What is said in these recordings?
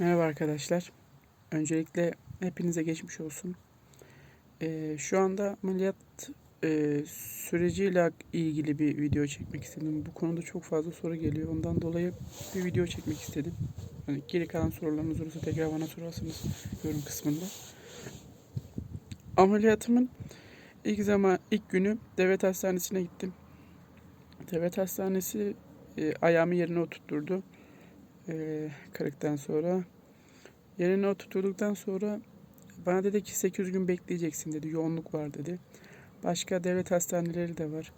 Merhaba arkadaşlar. Öncelikle hepinize geçmiş olsun. Ee, şu anda ameliyat e, süreciyle ilgili bir video çekmek istedim. Bu konuda çok fazla soru geliyor. Ondan dolayı bir video çekmek istedim. Hani geri kalan sorularınız olursa tekrar bana sorarsınız yorum kısmında. Ameliyatımın ilk zaman ilk günü devlet hastanesine gittim. Devlet hastanesi e, ayağımı yerine oturtturdu. E, kırıktan sonra. Yerine oturturduktan sonra bana dedi ki 800 gün bekleyeceksin dedi. Yoğunluk var dedi. Başka devlet hastaneleri de var.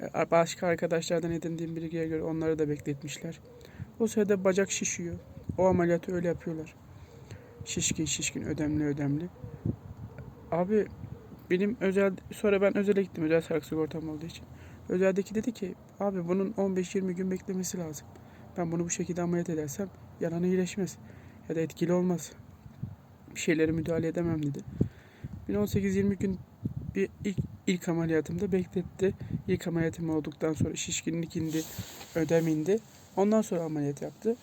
E, Başka arkadaşlardan edindiğim bilgiye göre onları da bekletmişler. O sırada bacak şişiyor. O ameliyatı öyle yapıyorlar. Şişkin şişkin ödemli ödemli. Abi benim özel sonra ben özele gittim özel sağlık sigortam olduğu için. Özeldeki dedi ki abi bunun 15-20 gün beklemesi lazım. Ben bunu bu şekilde ameliyat edersem yalanı iyileşmez. Ya da etkili olmaz. Bir şeylere müdahale edemem dedi. Beni 18-20 gün bir ilk, ilk ameliyatımda bekletti. İlk ameliyatım olduktan sonra şişkinlik indi, ödem indi. Ondan sonra ameliyat yaptı.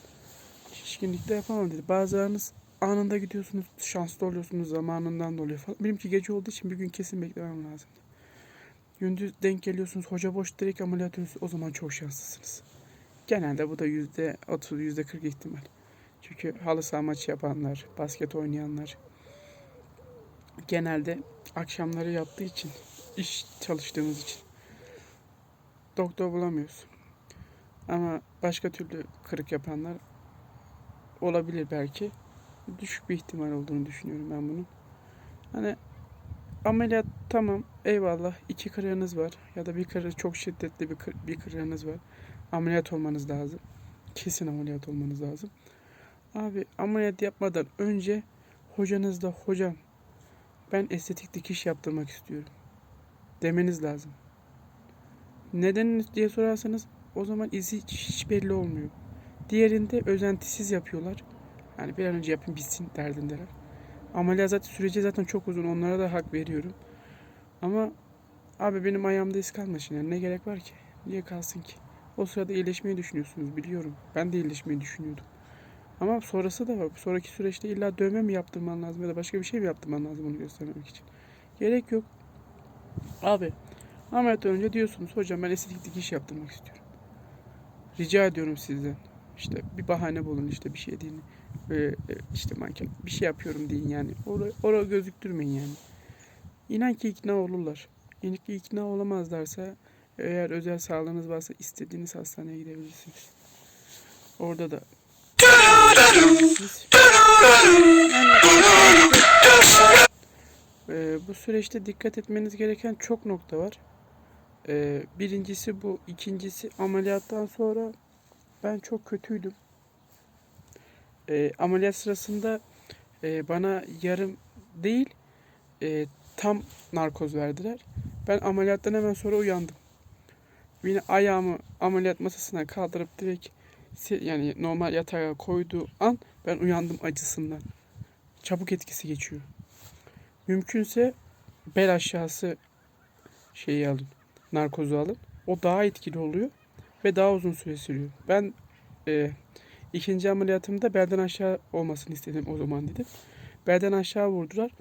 Şişkinlikte yapamam dedi. Bazılarınız anında gidiyorsunuz, şanslı oluyorsunuz zamanından dolayı falan. Benimki gece olduğu için bir gün kesin beklemem lazım. Gündüz denk geliyorsunuz, hoca boş direkt ameliyat ediyorsunuz. O zaman çok şanslısınız. Genelde bu da yüzde 30, yüzde 40 ihtimal. Çünkü halı saha maçı yapanlar, basket oynayanlar genelde akşamları yaptığı için, iş çalıştığımız için doktor bulamıyoruz. Ama başka türlü kırık yapanlar olabilir belki. Düşük bir ihtimal olduğunu düşünüyorum ben bunun. Hani ameliyat tamam eyvallah iki kırığınız var ya da bir kırığı çok şiddetli bir, kır, bir kırığınız var. Ameliyat olmanız lazım. Kesin ameliyat olmanız lazım. Abi ameliyat yapmadan önce hocanızda hocam ben estetik dikiş yaptırmak istiyorum demeniz lazım. Neden diye sorarsanız o zaman izi hiç belli olmuyor. Diğerinde özentisiz yapıyorlar. Yani bir an önce yapın bitsin derdindeler. Ameliyat zaten süreci zaten çok uzun. Onlara da hak veriyorum. Ama abi benim ayağımda iz kalmasın yani ne gerek var ki? Niye kalsın ki? O sırada iyileşmeyi düşünüyorsunuz biliyorum. Ben de iyileşmeyi düşünüyordum. Ama sonrası da var. Sonraki süreçte illa dövme mi yaptırman lazım ya da başka bir şey mi yaptırman lazım onu göstermek için. Gerek yok. Abi ameliyat önce diyorsunuz hocam ben estetik dikiş yaptırmak istiyorum. Rica ediyorum sizden. İşte bir bahane bulun işte bir şey deyin. Ee, işte manken bir şey yapıyorum deyin yani. Oraya, oraya gözüktürmeyin yani. İnan ki ikna olurlar. İnan ki ikna olamazlarsa eğer özel sağlığınız varsa istediğiniz hastaneye gidebilirsiniz. Orada da Ee, bu süreçte dikkat etmeniz gereken çok nokta var. Ee, birincisi bu. ikincisi ameliyattan sonra ben çok kötüydüm. Ee, ameliyat sırasında e, bana yarım değil e, tam narkoz verdiler. Ben ameliyattan hemen sonra uyandım. Yine ayağımı ameliyat masasına kaldırıp direkt yani normal yatağa koyduğu an ben uyandım acısından. Çabuk etkisi geçiyor. Mümkünse bel aşağısı şeyi alın. Narkozu alın. O daha etkili oluyor ve daha uzun süre sürüyor. Ben e, ikinci ameliyatımda belden aşağı olmasını istedim o zaman dedim. Belden aşağı vurdular.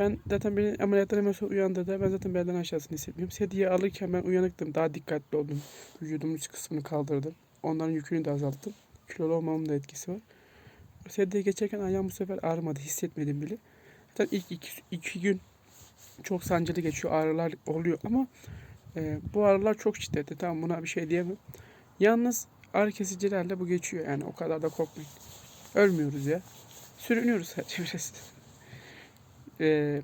Ben zaten beni ameliyattan hemen sonra uyandırdı. Ben zaten belden aşağısını hissetmiyorum. Sedye alırken ben uyanıktım. Daha dikkatli oldum. Vücudumun üst kısmını kaldırdım. Onların yükünü de azalttım. Kilolu olmamın da etkisi var. Sedyeye geçerken ayağım bu sefer ağrımadı. Hissetmedim bile. Zaten ilk iki, iki gün çok sancılı geçiyor. Ağrılar oluyor ama e, bu ağrılar çok şiddetli. Tamam buna bir şey diyemem. Yalnız ağrı kesicilerle bu geçiyor. Yani o kadar da korkmayın. Ölmüyoruz ya. Sürünüyoruz sadece biraz. E,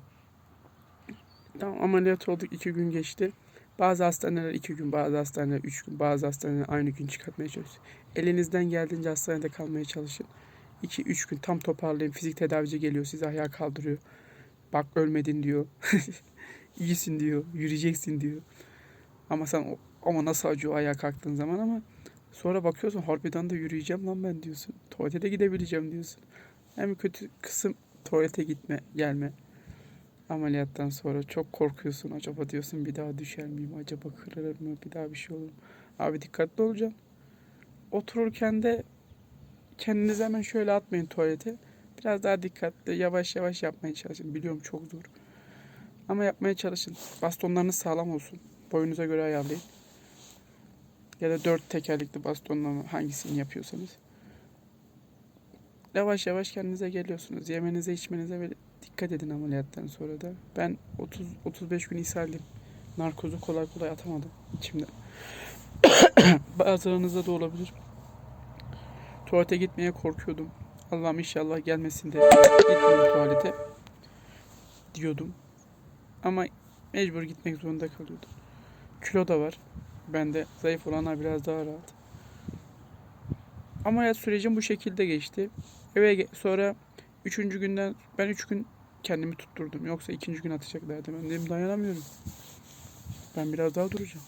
tamam ameliyat olduk. iki gün geçti. Bazı hastaneler iki gün, bazı hastaneler üç gün, bazı hastaneler aynı gün çıkartmaya çalışıyor. Elinizden geldiğince hastanede kalmaya çalışın. 2-3 gün tam toparlayın. Fizik tedavici geliyor sizi ayağa kaldırıyor. Bak ölmedin diyor. İyisin diyor. Yürüyeceksin diyor. Ama sen ama nasıl acıyor ayağa kalktığın zaman ama sonra bakıyorsun harbiden de yürüyeceğim lan ben diyorsun. Tuvalete de gidebileceğim diyorsun. En kötü kısım tuvalete gitme, gelme. Ameliyattan sonra çok korkuyorsun. Acaba diyorsun bir daha düşer miyim? Acaba kırılır mı? Bir daha bir şey olur mu? Abi dikkatli olacaksın. Otururken de kendinizi hemen şöyle atmayın tuvalete. Biraz daha dikkatli, yavaş yavaş yapmaya çalışın. Biliyorum çok zor. Ama yapmaya çalışın. Bastonlarınız sağlam olsun. Boyunuza göre ayarlayın. Ya da dört tekerlekli bastonla hangisini yapıyorsanız. Yavaş yavaş kendinize geliyorsunuz. Yemenize içmenize dikkat edin ameliyattan sonra da. Ben 30 35 gün ishaldim. Narkozu kolay kolay atamadım içimden. Bazılarınızda da olabilir. Tuvalete gitmeye korkuyordum. Allah'ım inşallah gelmesin de gitmeyeyim tuvalete diyordum. Ama mecbur gitmek zorunda kalıyordum. Kilo da var. Bende zayıf olanlar biraz daha rahat. Ameliyat sürecim bu şekilde geçti. Eve sonra üçüncü günden ben üç gün kendimi tutturdum. Yoksa ikinci gün atacaklardı. Ben dedim dayanamıyorum. Ben biraz daha duracağım.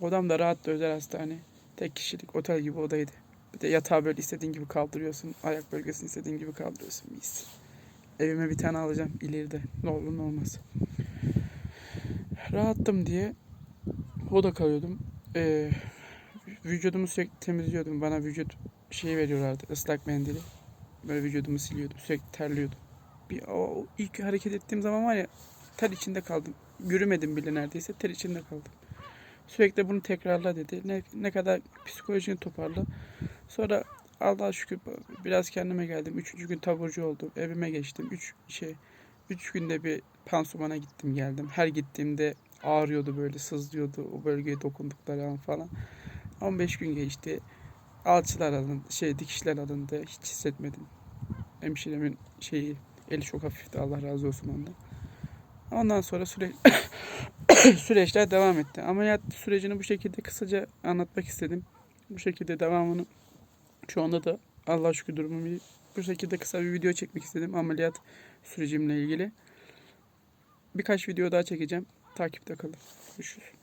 Odam da rahattı özel hastane. Tek kişilik otel gibi odaydı. Bir de yatağı böyle istediğin gibi kaldırıyorsun. Ayak bölgesini istediğin gibi kaldırıyorsun. Mis. Evime bir tane alacağım ileride. Ne olur ne olmaz. Rahattım diye oda kalıyordum. Ee, vücudumu sürekli temizliyordum. Bana vücut şeyi veriyorlardı. ıslak mendili. Böyle vücudumu siliyordum. Sürekli terliyordum. Bir, o, ilk hareket ettiğim zaman var ya ter içinde kaldım. Yürümedim bile neredeyse ter içinde kaldım. Sürekli bunu tekrarla dedi. Ne, ne kadar psikolojini toparla. Sonra Allah'a şükür biraz kendime geldim. Üçüncü gün taburcu oldum. Evime geçtim. Üç şey üç günde bir pansumana gittim geldim. Her gittiğimde ağrıyordu böyle sızlıyordu o bölgeye dokundukları an falan. 15 gün geçti. Alçılar alındı, şey dikişler alındı. Hiç hissetmedim. Hemşiremin şeyi eli çok hafifti. Allah razı olsun ondan. Ondan sonra süre süreçler devam etti. Ameliyat sürecini bu şekilde kısaca anlatmak istedim. Bu şekilde devamını şu anda da Allah şükür durumum iyi. Bu şekilde kısa bir video çekmek istedim ameliyat sürecimle ilgili. Birkaç video daha çekeceğim. Takipte kalın. Görüşürüz.